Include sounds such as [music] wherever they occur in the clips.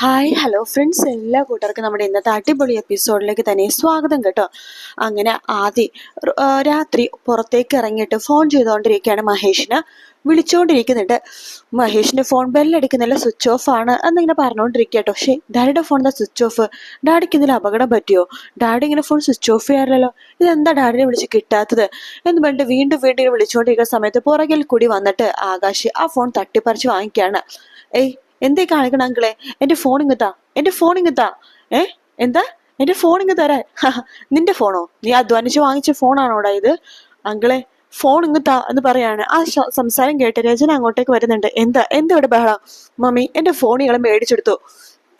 Hi hello friends എല്ലാ കൂട്ടർക്കും നമ്മുടെ ഇന്നത്തെ അടിപൊളി എപ്പിസോഡിലേക്ക് തന്നെ സ്വാഗതം കേട്ടോ. അങ്ങനെ ആദ്യ രാത്രി പുറത്തേക്ക് ഇറങ്ങിയിട്ട് ഫോൺ ചെയ്തുകൊണ്ടിരിക്കുകയാണ് മഹേഷിന്. വിളിച്ചുകൊണ്ടിരിക്കുന്നുണ്ട് മഹേഷിന്റെ ഫോൺ ബെല്ലടിക്കുന്നില്ല സ്വിച്ച് ഓഫ് ആണ് എന്നിങ്ങനെ പറഞ്ഞുകൊണ്ടിരിക്കുക കേട്ടോ. പക്ഷേ ഡാഡിയുടെ എന്താ സ്വിച്ച് ഓഫ് ഡാഡിക്ക് ഇതിൽ അപകടം പറ്റിയോ? ഡാഡി ഇങ്ങനെ ഫോൺ സ്വിച്ച് ഓഫ് ചെയ്യാറില്ലല്ലോ. ഇതെന്താ ഡാഡിനെ വിളിച്ച് കിട്ടാത്തത്? എന്ന് പറഞ്ഞിട്ട് വീണ്ടും വീണ്ടും വിളിച്ചുകൊണ്ടിരിക്കുന്ന സമയത്ത് പുറകിൽ കൂടി വന്നിട്ട് ആകാശ് ആ ഫോൺ തട്ടിപ്പറിച്ച് വാങ്ങിക്കുകയാണ്. ഏയ് എന്തേ കാണിക്കണം അങ്കിളെ? എന്റെ ഫോൺ ഇങ്ങത്താ എന്റെ ഫോൺ ഇങ്ങത്താ ഏ? എന്താ? എന്റെ ഫോൺ ഇങ്ങ് തരാൻ. [laughs] നിന്റെ ഫോണോ നീ അധ്വാനിച്ച് വാങ്ങിച്ച ഫോണാണോടാ ഇത്? അങ്കിളെ ഫോൺ ഇങ്ങത്താ എന്ന് പറയാണ്. ആ സംസാരം കേട്ട് രചന അങ്ങോട്ടേക്ക് വരുന്നുണ്ട്. എന്താ? എന്താ ഇവിടെ ബഹളം? മമ്മി എന്റെ ഫോൺ ഇയാളെ മേടിച്ചെടുത്തു.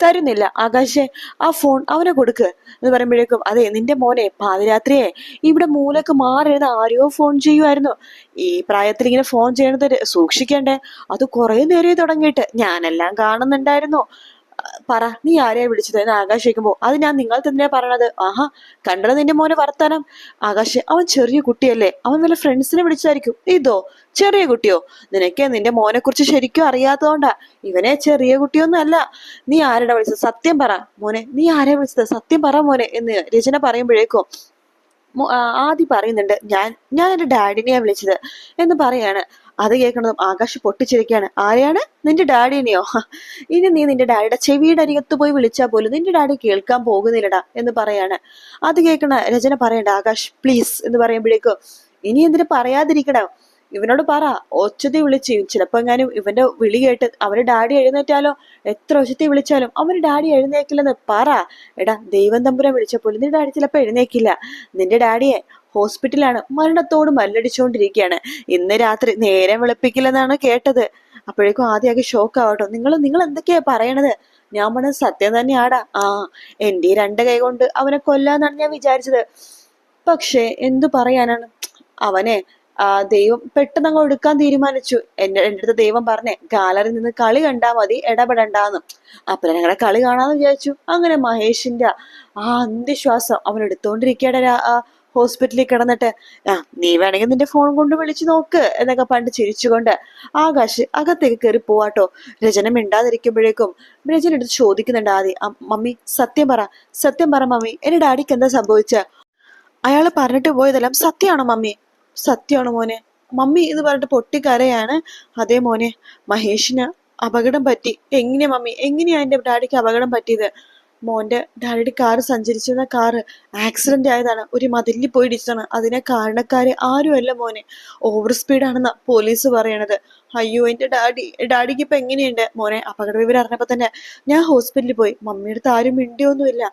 തരുന്നില്ല. ആകാശെ ആ ഫോൺ അവനെ കൊടുക്ക്. എന്ന് പറയുമ്പോഴേക്കും അതെ നിന്റെ മോനെ പാതിരാത്രിയെ ഇവിടെ മൂലക്ക് മാറിയിരുന്ന ആരെയോ ഫോൺ ചെയ്യുമായിരുന്നു ഈ പ്രായത്തിൽ ഇങ്ങനെ ഫോൺ ചെയ്യണത് സൂക്ഷിക്കണ്ടേ. അത് കുറെ നേരെ തുടങ്ങിയിട്ട് ഞാനെല്ലാം കാണുന്നുണ്ടായിരുന്നു. പറ നീ ആരെയാ വിളിച്ചത് എന്ന് ആകാശ് ചോദിക്കുമ്പോ അത് ഞാൻ നിങ്ങൾ തന്നെയാ പറയണത്. ആഹാ കണ്ടത് നിന്റെ മോനെ വർത്താനം. ആകാശ് അവൻ ചെറിയ കുട്ടിയല്ലേ അവൻ വല്ല ഫ്രണ്ട്സിനെ വിളിച്ചായിരിക്കും ഇതോ ചെറിയ കുട്ടിയോ? നിനക്ക് നിന്റെ മോനെ കുറിച്ച് ശരിക്കും അറിയാത്തതുകൊണ്ടാ. ഇവനെ ചെറിയ കുട്ടിയൊന്നും അല്ല. നീ ആരുടെ വിളിച്ചത്? സത്യം പറ. മോനെ നീ ആരെയാ വിളിച്ചത്? സത്യം പറ മോനെ എന്ന് രചന പറയുമ്പോഴേക്കും ആദ്യം ആദി പറയുന്നുണ്ട് ഞാൻ ഞാൻ എന്റെ ഡാഡിനെയാ വിളിച്ചത് എന്ന് പറയാണ്. അത് കേൾക്കണതും ആകാശ് പൊട്ടിച്ചിരിക്കുകയാണ്. ആരെയാണ്? നിന്റെ ഡാഡിനെയോ ഇനി നീ നിന്റെ ഡാഡിയുടെ ചെവിയുടെ അരികത്ത് പോയി വിളിച്ചാൽ പോലും നിന്റെ ഡാഡി കേൾക്കാൻ പോകുന്നില്ലടാ എന്ന് പറയാണ്. അത് കേൾക്കണ രചന പറയണ്ട ആകാശ് പ്ലീസ് എന്ന് പറയുമ്പോഴേക്കും ഇനി എന്തിനു പറയാതിരിക്കണം ഇവനോട് പറ ഒച്ചതി വിളിച്ച്. ചിലപ്പോ എങ്ങാനും ഇവന്റെ വിളി കേട്ട് അവന് ഡാഡി എഴുന്നേറ്റാലോ? എത്ര ഒച്ചത്തി വിളിച്ചാലും അവന് ഡാഡി എഴുന്നേക്കില്ലെന്ന് പറ. എടാ ദൈവം തമ്പുരാൻ വിളിച്ചപ്പോൾ നിന്റെ ഡാഡി ചിലപ്പോ എഴുന്നേക്കില്ല. നിന്റെ ഡാഡിയെ ഹോസ്പിറ്റലാണ് മരണത്തോട് മല്ലടിച്ചുകൊണ്ടിരിക്കുകയാണ് ഇന്ന് രാത്രി നേരെ വിളപ്പിക്കില്ലെന്നാണ് കേട്ടത്. അപ്പോഴേക്കും ആദ്യമൊക്കെ ഷോക്ക് ആവട്ടോ നിങ്ങൾ നിങ്ങൾ എന്തൊക്കെയാ പറയണത്? ഞാൻ പറഞ്ഞത് സത്യം തന്നെയാടാ. ആ എന്റെ രണ്ട് കൈ കൊണ്ട് അവനെ കൊല്ലാന്നാണ് ഞാൻ വിചാരിച്ചത്. പക്ഷേ എന്തു പറയാനാണ്? അവനെ ആ ദൈവം പെട്ടെന്ന് അങ്ങ് എടുക്കാൻ തീരുമാനിച്ചു. എന്റെ എന്റെ അടുത്ത് ദൈവം പറഞ്ഞേ ഗാലറിയിൽ നിന്ന് കളി കണ്ടാ മതി ഇടപെടണ്ടെന്നും. അപ്പൊ ഞങ്ങളെ കളി കാണാന്ന് വിചാരിച്ചു. അങ്ങനെ മഹേഷിന്റെ ആ അന്ത്യശ്വാസം അവൻ എടുത്തോണ്ടിരിക്കയുടെ ഹോസ്പിറ്റലിൽ കിടന്നിട്ട് ആ നീ വേണമെങ്കിൽ നിന്റെ ഫോൺ കൊണ്ട് വിളിച്ചു നോക്ക് എന്നൊക്കെ പണ്ട് ചിരിച്ചുകൊണ്ട് ആകാശ് അകത്തേക്ക് കയറി പോവാട്ടോ. രചന മിണ്ടാതിരിക്കുമ്പോഴേക്കും രചന എടുത്ത് ചോദിക്കുന്നുണ്ട് ആദ്യം. മമ്മി സത്യം പറ സത്യം പറ മമ്മി എന്റെ ഡാഡിക്ക് എന്താ സംഭവിച്ച? അയാൾ പറഞ്ഞിട്ട് പോയതെല്ലാം സത്യമാണോ മമ്മി? സത്യമാണോ മോനെ? മമ്മി എന്ന് പറഞ്ഞിട്ട് പൊട്ടിക്കരയാണ്. അതേ മോനെ മഹേഷിന് അപകടം പറ്റി. എങ്ങനെയാ മമ്മി? എങ്ങനെയാ എന്റെ ഡാഡിക്ക് അപകടം പറ്റിയത്? മോന്റെ ഡാഡിയുടെ കാറ് സഞ്ചരിച്ചിരുന്ന കാറ് ആക്സിഡന്റ് ആയതാണ്. ഒരു മതിലിൽ പോയി ഇടിച്ചതാണ്. അതിനെ കാരണക്കാരെ ആരുമല്ല മോനെ. ഓവർ സ്പീഡാണെന്ന് പോലീസ് പറയണത്. അയ്യോ എന്റെ ഡാഡി ഡാഡിക്ക് ഇപ്പൊ എങ്ങനെയുണ്ട്? മോനെ അപകട വിവരം അറിഞ്ഞപ്പോൾ തന്നെ ഞാൻ ഹോസ്പിറ്റലിൽ പോയി. മമ്മിയുടെ അടുത്ത് ആരും മിണ്ടിയൊന്നുമില്ല.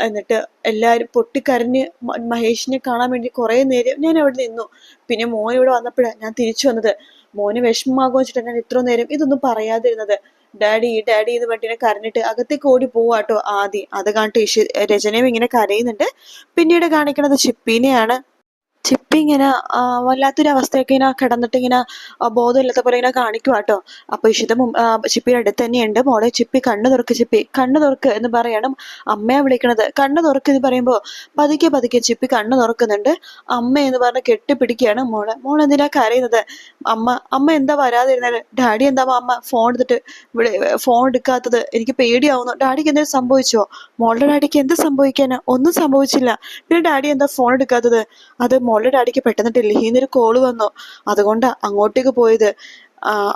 എന്നിട്ട് എല്ലാരും പൊട്ടിക്കരഞ്ഞ് മഹേഷിനെ കാണാൻ വേണ്ടി കുറേ നേരം ഞാൻ അവിടെ നിന്നു. പിന്നെ മോൻ ഇവിടെ വന്നപ്പോഴാണ് ഞാൻ തിരിച്ചു വന്നത്. മോന് വിഷമമാകുമോ വെച്ചിട്ട് ഇത്ര നേരം ഇതൊന്നും പറയാതിരുന്നത്. ഡാഡി ഡാഡി എന്ന് പറഞ്ഞിട്ട് കരഞ്ഞിട്ട് അകത്തേക്ക് ഓടി പോവാട്ടോ ആദ്യം അത് കാണിട്ട് രചനയും ഇങ്ങനെ കരയുന്നുണ്ട്. പിന്നീട് കാണിക്കുന്നത് ചിപ്പീനെയാണ്. ചിപ്പി ഇങ്ങനെ വല്ലാത്തൊരു അവസ്ഥയൊക്കെ ഇങ്ങനെ കിടന്നിട്ട് ഇങ്ങനെ ബോധമില്ലാത്ത പോലെ ഇങ്ങനെ കാണിക്കുവാട്ടോ അപ്പൊ ഇഷിത ചിപ്പിയുടെ അടുത്ത് തന്നെയുണ്ട് മോളെ ചിപ്പി കണ്ണു തുറക്ക് ചിപ്പി. കണ്ണു തുറക്ക് എന്ന് പറയണം അമ്മയെ വിളിക്കണത്. കണ്ണു തുറക്ക് എന്ന് പറയുമ്പോ പതുക്കെ പതുക്കെ ചിപ്പി കണ്ണു തുറക്കുന്നുണ്ട്. അമ്മ എന്ന് പറഞ്ഞ് കെട്ടിപ്പിടിക്കുകയാണ് മോളെ. മോൾ എന്തിനാ കരയുന്നത്? അമ്മ അമ്മ എന്താ വരാതിരുന്നത്? ഡാഡി എന്താ അമ്മ ഫോൺ എടുത്തിട്ട് ഫോൺ എടുക്കാത്തത്? എനിക്ക് പേടിയാവുന്നു. ഡാഡിക്ക് എന്തെങ്കിലും സംഭവിച്ചോ? മോളുടെ ഡാഡിക്ക് എന്ത് സംഭവിക്കാനാ? ഒന്നും സംഭവിച്ചില്ല. പിന്നെ ഡാഡി എന്താ ഫോൺ എടുക്കാത്തത്? അത് മോളുടെ ഡാഡിക്ക് പെട്ടെന്ന് ഡൽഹിയിൽ നിന്ന് ഒരു കോൾ വന്നു. അതുകൊണ്ടാ അങ്ങോട്ടേക്ക് പോയത്.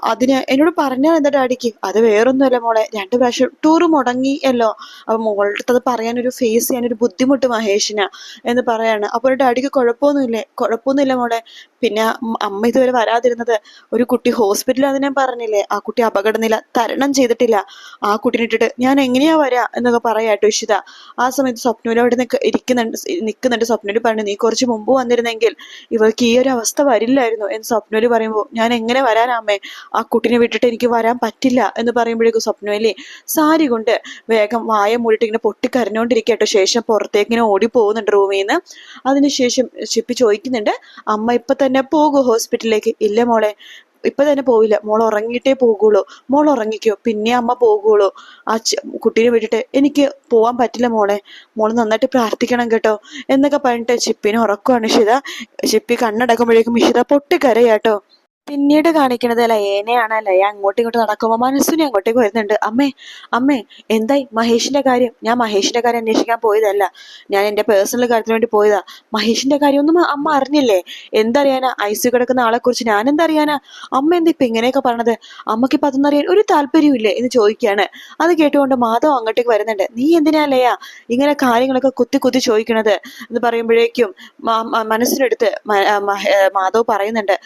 അതിന് എന്നോട് പറഞ്ഞാൽ എന്താ ഡാഡിക്ക്? അത് വേറൊന്നുമല്ല മോളെ രണ്ട് പ്രാവശ്യം ടൂർ മുടങ്ങിയല്ലോ. അപ്പൊ മോളുടെ പറയാനൊരു ഫേസ് ചെയ്യാനൊരു ബുദ്ധിമുട്ട് മഹേഷിന എന്ന് പറയാണ്. അപ്പോൾ ഡാഡിക്ക് കുഴപ്പമൊന്നുമില്ലേ? കുഴപ്പമൊന്നുമില്ല മോളെ. പിന്നെ അമ്മ- ഇതുവരെ വരാതിരുന്നത് ഒരു കുട്ടി ഹോസ്പിറ്റലിൽ ഞാൻ പറഞ്ഞില്ലേ? ആ കുട്ടി അപകടനില തരണം ചെയ്തിട്ടില്ല. ആ കുട്ടീനെ ഇട്ടിട്ട് ഞാൻ എങ്ങനെയാ വരാ എന്നൊക്കെ പറയാട്ടോ ഇഷിത. ആ സമയത്ത് സ്വപ്നൂര് അവിടെ ഇരിക്കുന്നുണ്ട് നിൽക്കുന്നുണ്ട് സ്വപ്നൂര് പറഞ്ഞു നീ കുറച്ച് മുമ്പ് വന്നിരുന്നെങ്കിൽ ഇവർക്ക് ഈ ഒരു അവസ്ഥ വരില്ലായിരുന്നു. എന്ന് സ്വപ്നൂര് പറയുമ്പോൾ ഞാൻ എങ്ങനെ വരാനാ അമ്മേ? ആ കുട്ടിനെ വിട്ടിട്ട് എനിക്ക് വരാൻ പറ്റില്ല എന്ന് പറയുമ്പോഴേക്കും സ്വപ്നവലി സാരി കൊണ്ട് വേഗം വായ മൂടിയിട്ട് ഇങ്ങനെ പൊട്ടിക്കരഞ്ഞോണ്ടിരിക്കട്ടോ. ശേഷം പുറത്തേക്ക് ഇങ്ങനെ ഓടി പോകുന്നുണ്ട് റൂമിൽ നിന്ന്. അതിനുശേഷം ചിപ്പി ചോദിക്കുന്നുണ്ട് അമ്മ ഇപ്പൊ തന്നെ പോകൂ ഹോസ്പിറ്റലിലേക്ക്? ഇല്ല മോളെ ഇപ്പൊ തന്നെ പോവില്ല. മോൾ ഉറങ്ങിയിട്ടേ പോകുള്ളൂ. മോൾ ഉറങ്ങിക്കോ. പിന്നെ അമ്മ പോകുള്ളൂ. ആ കുട്ടീനെ വിട്ടിട്ട് എനിക്ക് പോവാൻ പറ്റില്ല മോളെ. മോൾ നന്നായിട്ട് പ്രാർത്ഥിക്കണം കേട്ടോ. എന്നൊക്കെ പറഞ്ഞിട്ട് ചിപ്പിനെ ഉറക്കുവാണ് ഇഷിത ചിപ്പി കണ്ണടക്കുമ്പോഴേക്കും ഇഷിത പൊട്ടിക്കരയാട്ടോ. പിന്നീട് കാണിക്കുന്നത് ലയേനെയാണ്. ലയ അങ്ങോട്ടും ഇങ്ങോട്ടും നടക്കുമ്പോൾ മനസ്സിനെ അങ്ങോട്ടേക്ക് വരുന്നുണ്ട്. അമ്മേ അമ്മേ എന്തായി? മഹേഷിന്റെ കാര്യം. ഞാൻ മഹേഷിന്റെ കാര്യം അന്വേഷിക്കാൻ പോയതല്ല. ഞാൻ എന്റെ പേഴ്സണൽ കാര്യത്തിന് വേണ്ടി പോയതാ. മഹേഷിന്റെ കാര്യമൊന്നും അമ്മ അറിഞ്ഞില്ലേ? എന്തറിയാനാ? ഐസു കിടക്കുന്ന ആളെ കുറിച്ച് ഞാൻ എന്തറിയാനാ? അമ്മ എന്താ ഇപ്പൊ ഇങ്ങനെയൊക്കെ പറഞ്ഞത് അമ്മയ്ക്ക് ഇപ്പൊ അതൊന്നും അറിയാൻ ഒരു താല്പര്യമില്ലേ എന്ന് ചോദിക്കുകയാണ്. അത് കേട്ടുകൊണ്ട് മാധവ് അങ്ങോട്ടേക്ക് വരുന്നുണ്ട്. നീ എന്തിനാ ലയ ഇങ്ങനെ കാര്യങ്ങളൊക്കെ കുത്തി കുത്തി ചോദിക്കണത്? എന്ന് പറയുമ്പോഴേക്കും മനസ്സിനെടുത്ത് മാധവ് പറയുന്നുണ്ട്.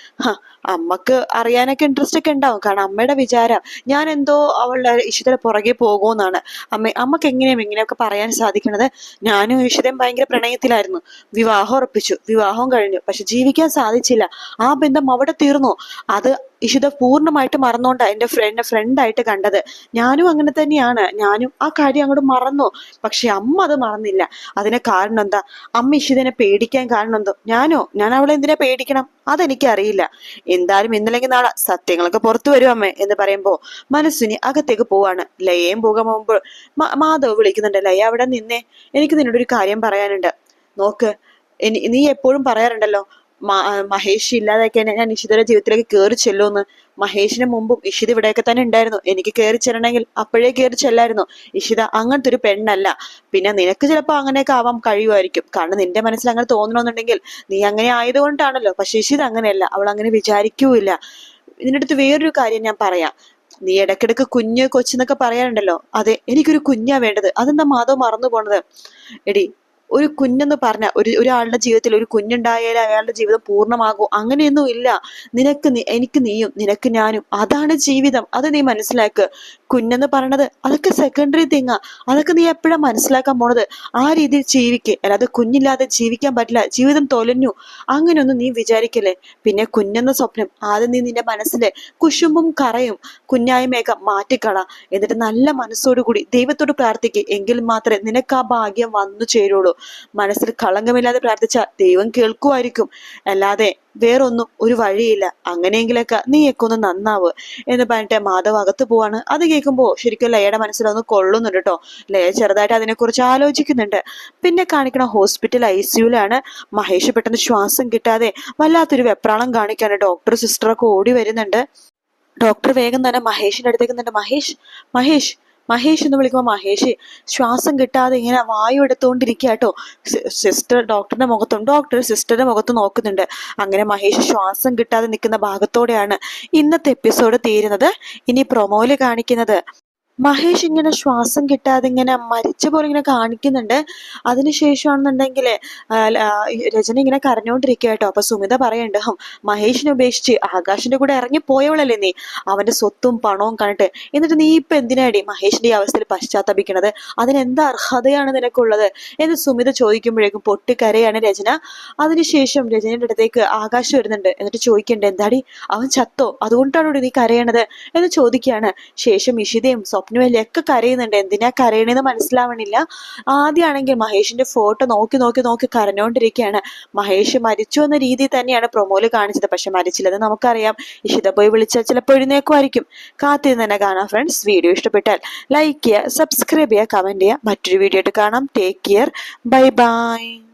അമ്മയ്ക്ക് അറിയാനൊക്കെ ഇൻട്രസ്റ്റ് ഒക്കെ ഉണ്ടാവും. കാരണം അമ്മയുടെ വിചാരം ഞാൻ എന്തോ അവളുടെ ഇഷിതയുടെ പുറകെ പോകുമെന്നാണ്. അമ്മ അമ്മയ്ക്ക് എങ്ങനെയും ഇങ്ങനെയൊക്കെ പറയാൻ സാധിക്കണത്? ഞാനും ഇഷിതയും ഭയങ്കര പ്രണയത്തിലായിരുന്നു. വിവാഹം ഉറപ്പിച്ചു. വിവാഹം കഴിഞ്ഞു. പക്ഷെ ജീവിക്കാൻ സാധിച്ചില്ല. ആ ബന്ധം അവിടെ തീർന്നു. അത് ഇഷിത പൂർണമായിട്ട് മറന്നുകൊണ്ട് എന്റെ ഫ്രണ്ട് ഫ്രണ്ടായിട്ട് കണ്ടത്. ഞാനും അങ്ങനെ തന്നെയാണ്. ഞാനും ആ കാര്യം അങ്ങോട്ട് മറന്നു. പക്ഷെ അമ്മ അത് മറന്നില്ല. അതിന് കാരണം എന്താ? അമ്മ ഇഷിതനെ പേടിക്കാൻ കാരണം എന്തോ? ഞാനോ? ഞാൻ അവളെ എന്തിനാ പേടിക്കണം? അതെനിക്ക് അറിയില്ല എന്തായാലും ഇന്നല്ലെങ്കിൽ നാളെ സത്യങ്ങളൊക്കെ പുറത്തു വരും അമ്മേ എന്ന് പറയുമ്പോ മനസ്സിന് അകത്തേക്ക് പോവാണ്. ലയയും പോകാൻ പോകുമ്പോൾ മാധവ് വിളിക്കുന്നുണ്ട്. ലയ അവിടെ നിന്നേ. എനിക്ക് നിന്നോട് ഒരു കാര്യം പറയാനുണ്ട്. നോക്ക് നീ എപ്പോഴും പറയാറുണ്ടല്ലോ മഹേഷ് ഇല്ലാതൊക്കെ ഞാൻ ഇഷിതയുടെ ജീവിതത്തിലേക്ക് കയറി ചെല്ലുമെന്ന്. മഹേഷിന് മുമ്പും ഇഷിത ഇവിടെയൊക്കെ തന്നെ ഉണ്ടായിരുന്നു. എനിക്ക് കയറി ചെല്ലണമെങ്കിൽ അപ്പോഴേ കയറി ചെല്ലായിരുന്നു. ഇഷിത അങ്ങനത്തെ ഒരു പെണ്ണല്ല. പിന്നെ നിനക്ക് ചിലപ്പോൾ അങ്ങനെയൊക്കെ ആവാൻ കഴിയുമായിരിക്കും. കാരണം നിന്റെ മനസ്സിൽ അങ്ങനെ തോന്നണമെന്നുണ്ടെങ്കിൽ നീ അങ്ങനെ ആയതുകൊണ്ടാണല്ലോ. പക്ഷെ ഇഷിത അങ്ങനെയല്ല. അവൾ അങ്ങനെ വിചാരിക്കൂല ഇതിന്റെ അടുത്ത് വേറൊരു കാര്യം ഞാൻ പറയാം. നീ ഇടക്കിടക്ക് കുഞ്ഞ് കൊച്ചെന്നൊക്കെ പറയാറുണ്ടല്ലോ. അതെ എനിക്കൊരു കുഞ്ഞാ വേണ്ടത്. അതെന്താ മാധവ് മറന്നു പോണത് എടി ഒരു കുഞ്ഞെന്ന് പറഞ്ഞ ഒരു ഒരാളുടെ ജീവിതത്തിൽ ഒരു കുഞ്ഞുണ്ടായാലേ അയാളുടെ ജീവിതം പൂർണമാകൂ. അങ്ങനെയൊന്നും ഇല്ല. നിനക്ക് എനിക്ക് നീയും നിനക്ക് ഞാനും. അതാണ് ജീവിതം. അത് നീ മനസ്സിലാക്ക്. കുഞ്ഞെന്ന് പറയണത് അതൊക്കെ സെക്കൻഡറി തിങ്ങാ അതൊക്കെ നീ എപ്പോഴാ മനസ്സിലാക്കാൻ പോണത്? ആ രീതിയിൽ ജീവിക്ക്. അല്ലാതെ കുഞ്ഞില്ലാതെ ജീവിക്കാൻ പറ്റില്ല. ജീവിതം തൊലഞ്ഞു. അങ്ങനെയൊന്നും നീ വിചാരിക്കല്ലേ? പിന്നെ കുഞ്ഞെന്ന സ്വപ്നം ആദ്യം നീ നിന്റെ മനസ്സിലെ കുശുമ്പും കറയും കുഞ്ഞായ മേഘം മാറ്റിക്കള. എന്നിട്ട് നല്ല മനസ്സോടുകൂടി ദൈവത്തോട് പ്രാർത്ഥിക്കുക എങ്കിൽ മാത്രമേ നിനക്ക് ആ ഭാഗ്യം വന്നു ചേരുള്ളൂ. മനസ്സിൽ കളങ്കമില്ലാതെ പ്രാർത്ഥിച്ചാൽ ദൈവം കേൾക്കുമായിരിക്കും. അല്ലാതെ വേറൊന്നും ഒരു വഴിയില്ല. അങ്ങനെയെങ്കിലൊക്കെ നീയൊക്കെ ഒന്ന് നന്നാവ് എന്ന് പറഞ്ഞിട്ട് മാധവ് അകത്ത് പോവാണ്. അത് കേൾക്കുമ്പോൾ ശരിക്കും ലയയുടെ മനസ്സിലൊന്ന് കൊള്ളുന്നുണ്ട് കേട്ടോ ലയ ചെറുതായിട്ട് അതിനെക്കുറിച്ച് ആലോചിക്കുന്നുണ്ട്. പിന്നെ കാണിക്കണ ഹോസ്പിറ്റൽ ഐ സിയുലാണ് മഹേഷ് പെട്ടെന്ന് ശ്വാസം കിട്ടാതെ വല്ലാത്തൊരു വെപ്രാളം കാണിക്കാണ് ഡോക്ടർ. സിസ്റ്ററൊക്കെ ഓടി വരുന്നുണ്ട്. ഡോക്ടർ വേഗം തന്നെ മഹേഷിന്റെ അടുത്തേക്ക് മഹേഷ് മഹേഷ് മഹേഷ് എന്ന് വിളിക്കുമ്പോൾ മഹേഷ് ശ്വാസം കിട്ടാതെ ഇങ്ങനെ വായു എടുത്തുകൊണ്ടിരിക്കുക കേട്ടോ സിസ്റ്റർ ഡോക്ടറിന്റെ മുഖത്തും ഡോക്ടർ സിസ്റ്ററിന്റെ മുഖത്ത് നോക്കുന്നുണ്ട്. അങ്ങനെ മഹേഷ് ശ്വാസം കിട്ടാതെ നിൽക്കുന്ന ഭാഗത്തോടെയാണ് ഇന്നത്തെ എപ്പിസോഡ് തീരുന്നത്. ഇനി പ്രൊമോയിൽ കാണിക്കുന്നത്. മഹേഷ് ഇങ്ങനെ ശ്വാസം കിട്ടാതെ ഇങ്ങനെ മരിച്ച പോലെ ഇങ്ങനെ കാണിക്കുന്നുണ്ട്. അതിനുശേഷമാണെന്നുണ്ടെങ്കിൽ രചന ഇങ്ങനെ കരഞ്ഞുകൊണ്ടിരിക്കുക കേട്ടോ. അപ്പൊ സുമിത പറയണ്ട് മഹേഷിനെ ഉപേക്ഷിച്ച് ആകാശിന്റെ കൂടെ ഇറങ്ങി പോയവളല്ലേ നീ? അവന്റെ സ്വത്തും പണവും കണ്ടിട്ട്. എന്നിട്ട് നീ ഇപ്പൊ എന്തിനാടി മഹേഷിന്റെ ഈ അവസ്ഥയിൽ പശ്ചാത്തപിക്കണത്? അതിനെന്താ അർഹതയാണ് നിനക്കുള്ളത്? എന്ന് സുമിത ചോദിക്കുമ്പോഴേക്കും പൊട്ടിക്കരയാണ് രചന. അതിനുശേഷം രചനയുടെ അടുത്തേക്ക് ആകാശം വരുന്നുണ്ട്. എന്നിട്ട് ചോദിക്കണ്ടേ എന്താടി? അവൻ ചത്തോ? അതുകൊണ്ടാണോ നീ കരയണത്? എന്ന് ചോദിക്കുകയാണ്. ശേഷം ഇഷിതയും സ്വപ്നവല്ലിയൊക്കെ കരയുന്നുണ്ട്. എന്തിനാ കരയണെന്ന് മനസ്സിലാവണില്ല. ആദ്യമാണെങ്കിൽ മഹേഷിന്റെ ഫോട്ടോ നോക്കി നോക്കി നോക്കി കരഞ്ഞുകൊണ്ടിരിക്കുകയാണ് മഹേഷ് മരിച്ചു എന്ന രീതി തന്നെയാണ് പ്രൊമോയിൽ കാണിച്ചത്. പക്ഷെ മരിച്ചില്ലെന്ന് നമുക്കറിയാം. ഇഷിത പോയി വിളിച്ചാൽ ചിലപ്പോൾ എഴുന്നേക്കുമായിരിക്കും കാത്തിരുന്ന് തന്നെ കാണാം ഫ്രണ്ട്സ് വീഡിയോ ഇഷ്ടപ്പെട്ടാൽ ലൈക്ക് ചെയ്യുക സബ്സ്ക്രൈബ് ചെയ്യുക കമന്റ് ചെയ്യുക. മറ്റൊരു വീഡിയോ ആയിട്ട് കാണാം. Take care bye bye